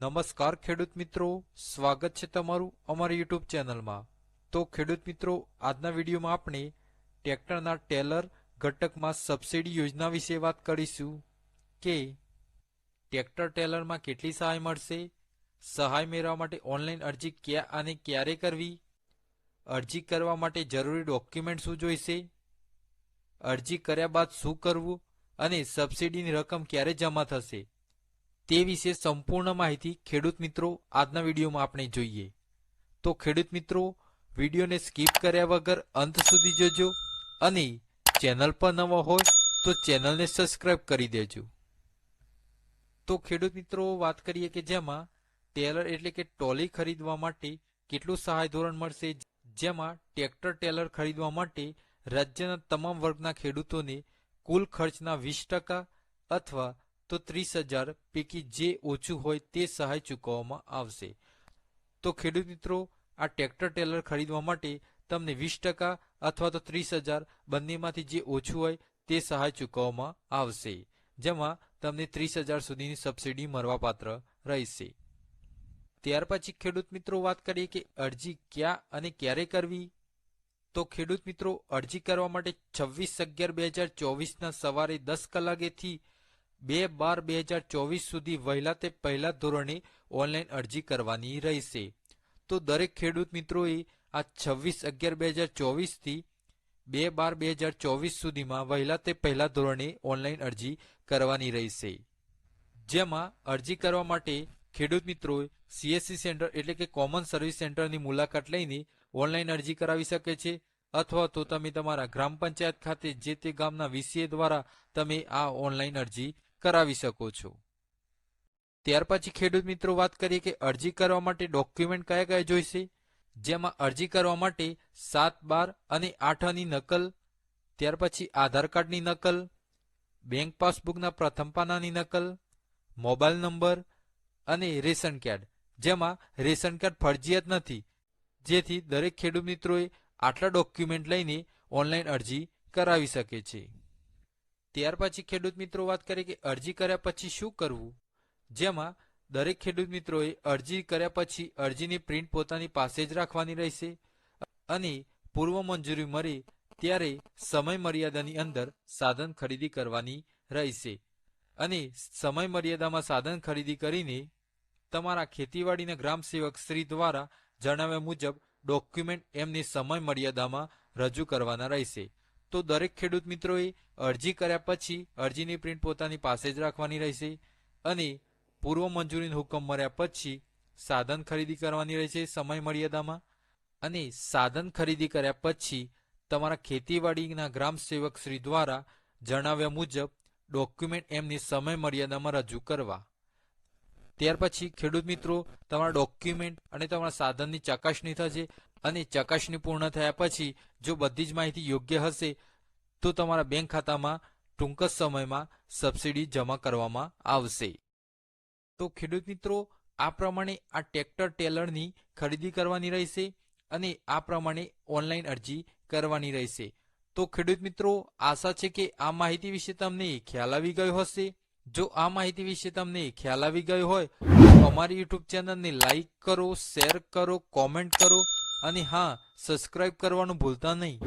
નમસ્કાર ખેડૂત મિત્રો, સ્વાગત છે તમારું અમારી યુટ્યુબ ચેનલમાં. તો ખેડૂત મિત્રો, આજના વિડીયોમાં આપણે ટ્રેક્ટરના ટેલર ઘટકમાં સબસિડી યોજના વિશે વાત કરીશું કે ટ્રેક્ટર ટેલરમાં કેટલી સહાય મળશે, સહાય મેળવવા માટે ઓનલાઈન અરજી ક્યાં અને ક્યારે કરવી, અરજી કરવા માટે જરૂરી ડોક્યુમેન્ટ શું જોઈશે, અરજી કર્યા બાદ શું કરવું અને સબસિડીની રકમ ક્યારે જમા થશે. તે વિશે સંપૂર્ણ માહિતી ખેડૂત મિત્રો આજના વિડીયોમાં આપણે જોઈએ. તો ખેડૂત મિત્રો, વિડીયોને સ્કીપ કર્યા વગર અંત સુધી જોજો અને ચેનલ પર નવા હોય તો ચેનલને સબસ્ક્રાઇબ કરી દેજો. તો ખેડૂત મિત્રો, વાત કરીએ કે જેમાં ટેલર એટલે કે ટોલી ખરીદવા માટે કેટલું સહાય ધોરણ મળશે, જેમાં ટ્રેક્ટર ટેલર ખરીદવા માટે રાજ્યના તમામ વર્ગના ખેડૂતોને કુલ ખર્ચના વીસ ટકા અથવા તો ત્રીસ હજાર પૈકી જે ઓછું હોય તે સહાય ચૂકવવામાં આવશે. તો ખેડૂત મિત્રો, આ ટ્રેક્ટર ટેલર ખરીદવા માટે તમને વીસ ટકા અથવા તો ત્રીસ હજાર બંનેમાંથી જે ઓછું હોય તે સહાય ચૂકવવામાં આવશે, જેમાં તમને ત્રીસ હજાર સુધીની સબસિડી મળવાપાત્ર રહેશે. ત્યાર પછી ખેડૂત મિત્રો વાત કરીએ કે અરજી ક્યાં અને ક્યારે કરવી? તો ખેડૂત મિત્રો, અરજી કરવા માટે છવ્વીસ અગિયાર બે હજાર ચોવીસના સવારે દસ કલાકેથી બે બાર બે હજાર ચોવીસ સુધી વહેલા તે પહેલા ધોરણે ઓનલાઈન અરજી કરવાની રહેશે. તો દરેક ખેડૂત મિત્રોએ આ છવ્વીસ અગિયાર બે હજાર ચોવીસથી બે બાર બે હજાર ચોવીસ સુધીમાં વહેલા તે પહેલા ધોરણે ઓનલાઈન અરજી કરવાની રહેશે. જેમાં અરજી કરવા માટે ખેડૂત મિત્રોએ સીએસસી સેન્ટર એટલે કે કોમન સર્વિસ સેન્ટરની મુલાકાત લઈને ઓનલાઈન અરજી કરાવી શકે છે અથવા તો તમે તમારા ગ્રામ પંચાયત ખાતે જે તે ગામના વીસીએ દ્વારા તમે આ ઓનલાઈન અરજી કરાવી શકો છો. ત્યાર પછી ખેડૂત મિત્રો વાત કરીએ કે અરજી કરવા માટે ડોક્યુમેન્ટ કયા કયા જોઈશે? જેમાં અરજી કરવા માટે સાત, બાર અને આઠની નકલ, ત્યાર પછી આધાર કાર્ડની નકલ, બેંક પાસબુકના પ્રથમ પાનાની નકલ, મોબાઈલ નંબર અને રેશન કાર્ડ. જેમાં રેશન કાર્ડ ફરજિયાત નથી. જેથી દરેક ખેડૂત મિત્રોએ આટલા ડોક્યુમેન્ટ લઈને ઓનલાઈન અરજી કરાવી શકે છે. ત્યાર પછી ખેડૂત મિત્રો વાત કરીએ કે અરજી કર્યા પછી શું કરવું? જેમાં દરેક ખેડૂત મિત્રોએ અરજી કર્યા પછી અરજીની પ્રિન્ટ પોતાની પાસે જ રાખવાની રહેશે અને પૂર્વ મંજૂરી મળે ત્યારે સમય મર્યાદાની અંદર સાધન ખરીદી કરવાની રહેશે. અને સમય મર્યાદામાં સાધન ખરીદી કરીને તમારા ખેતીવાડીના ગ્રામ સેવક શ્રી દ્વારા જણાવ્યા મુજબ ડોક્યુમેન્ટ એમની સમય મર્યાદામાં રજૂ કરવાના રહેશે. તો દરેક ખેડૂત મિત્રોએ અરજી કર્યા પછી અરજીની પ્રિન્ટ પોતાની પાસે જ રાખવાની રહેશે અને પૂર્વ મંજૂરીનો હુકમ મળ્યા પછી સાધન ખરીદી કરવાની રહેશે સમય મર્યાદામાં અને સાધન ખરીદી કર્યા પછી તમારા ખેતીવાડીના ગ્રામ સેવક શ્રી દ્વારા જણાવ્યા મુજબ ડોક્યુમેન્ટ એમની સમય મર્યાદામાં રજૂ કરવા. ત્યાર પછી ખેડૂત મિત્રો, તમારા ડોક્યુમેન્ટ અને તમારા સાધનની ચકાસણી થશે અને ચકાસણી પૂર્ણ થયા પછી જો બધી જ માહિતી યોગ્ય હશે, તો તમારા બેંક ખાતામાં ટૂંક જ સમયમાં સબસિડી જમા કરવામાં આવશે. તો ખેડૂત મિત્રો, આ પ્રમાણે આ ટ્રેક્ટર ટેલરની ખરીદી કરવાની રહેશે અને આ પ્રમાણે ઓનલાઈન અરજી કરવાની રહેશે. તો ખેડૂત મિત્રો, આશા છે કે આ માહિતી વિશે તમને ખ્યાલ આવી ગયો હશે. જો આ માહિતી વિશે તમને ખ્યાલ આવી ગયો હોય, તો અમારી યુટ્યુબ ચેનલને લાઈક કરો, શેર કરો, કોમેન્ટ કરો અને હા સબસ્ક્રાઇબ કરવાનું ભૂલતા નહીં.